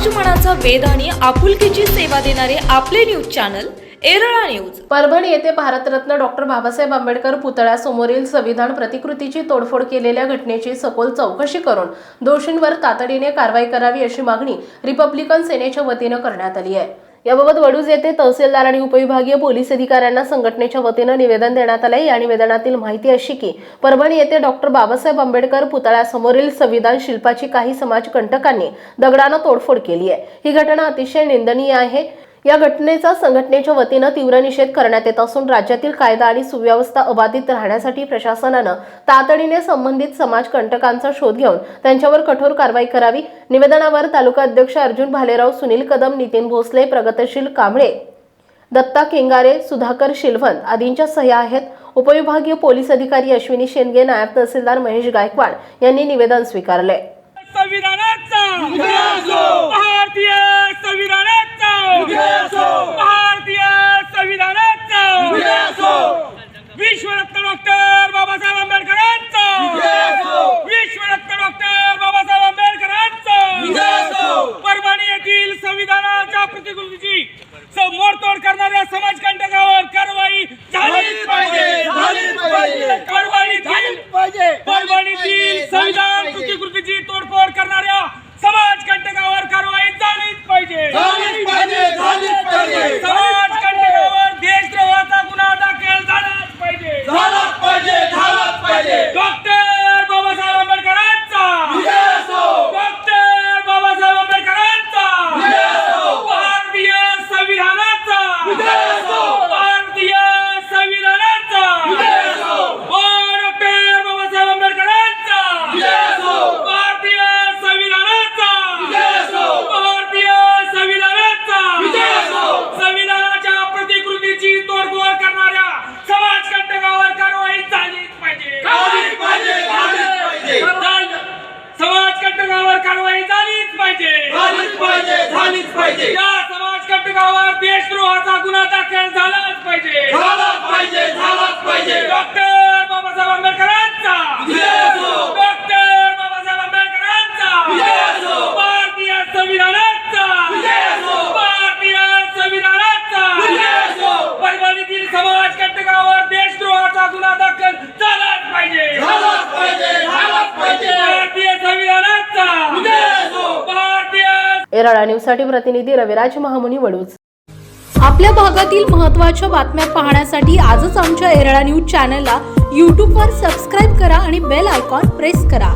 समाज मनाचा वेध आणि आपुलकीची सेवा देणारे आपले news channel Erala news. Parbhani येथे भारतरत्न डॉक्टर बाबासाहेब आंबेडकर पुतळ्यासमोरील संविधान प्रतिकृतीची तोडफोड केलेल्या घटनेची सखोल चौकशी करून दोषींवर तातडीने कारवाई करावी अशी मागणी रिपब्लिकन सेनेच्या वतीनं करण्यात आली आहे. याबाबत वडूज येथे तहसीलदार आणि उपविभागीय पोलीस अधिकाऱ्यांना संघटनेच्या वतीनं निवेदन देण्यात आले या निवेदनातील माहिती अशी की परभणी येथे डॉक्टर बाबासाहेब आंबेडकर पुतळ्यासमोरील संविधान शिल्पाची काही समाजकंटकांनी दगडानं तोडफोड केली आहे ही घटना अतिशय निंदनीय आहे. या घटनेचा संघटनेच्या वतीनं तीव्र निषेध करण्यात येत असून राज्यातील कायदा आणि सुव्यवस्था अबाधित राहण्यासाठी प्रशासनानं तातडीने संबंधित समाजकंटकांचा शोध घेऊन त्यांच्यावर कठोर कारवाई करावी. निवेदनावर तालुका अध्यक्ष अर्जुन भालेराव सुनील कदम नितीन भोसले प्रगतशील कांबळे दत्ता केंगारे सुधाकर शिलवंत आदींच्या सह्या आहेत. उपविभागीय पोलीस अधिकारी अश्विनी शेंडगे नायब तहसीलदार महेश गायकवाड यांनी निवेदन स्वीकारले संविधानाचा भारतीय संविधानाचा भारतीय संविधानाचा! विश्वरत्न डॉक्टर बाबासाहेब आंबेडकरांचा! विश्वरत्न डॉक्टर बाबासाहेब आंबेडकरांचा! परभणी येथील संविधानाच्या प्रतिकृतीची मोडतोड करणाऱ्या समाजकंटकावर कारवाई झालीच पाहिजे झालीच पाहिजे. कारवाई झालीच पाहिजे परभणीतील संविधान प्रतिकृतीची तोडफोड करणाऱ्या समाजकंटकावर कारवाई झालीच पाहिजे झालीच पाहिजे झालीच पाहिजे समाजकंटकावर देशद्रोहाचा गुन्हा दाखल झालाच पाहिजे झालाच पाहिजे झालाच पाहिजे डॉक्टर बाबासाहेब आंबेडकरांचा विजय असो. डॉक्टर बाबासाहेब आंबेडकरांचा विजय असो. भारतीय संविधानाचा विजय असो. भारतीय संविधानाचा विजय असो. ओ डॉक्टर बाबासाहेब आंबेडकरांचा विजय असो. भारतीय संविधानाचा विजय असो. भारतीय संविधानाचा विजय असो. संविधानाच्या प्रतिकृतीची तोडफोड करणाऱ्या समाजकंटकावर कारवाई झालीच पाहिजे झालीच पाहिजे झालीच पाहिजे झाल- समाजकंटकावर कारवाई झालीच पाहिजे. झालीच पाहिजे झालीच पाहिजे. या समाजकंटकावर देशद्रोहाचा गुन्हा दाखल झालाच पाहिजे झालाच पाहिजे झालाच पाहिजे डॉक्टर बाबासाहेब आंबेडकरांचा विजय असो. डॉक्टर बाबासाहेब आंबेडकरांचा विजय असो. भारतीय संविधानाचा विजय असो. भारतीय संविधानाचा विजय असो. परभणीतील समाजकंटकावर देशद्रोहाचा गुन्हा दाखल झालाच पाहिजे झालाच पाहिजे झालाच पाहिजे भारतीय संविधानाचा विजय असो. भारतीय एराळा न्यूजसाठी प्रतिनिधी रविराज महामुनी वडूज. आपल्या भागातील महत्त्वाच्या बातम्या पाहण्यासाठी आजच आमच्या एरळा न्यूज चॅनलला यूट्यूबवर सबस्क्राईब करा आणि बेल आयकॉन प्रेस करा.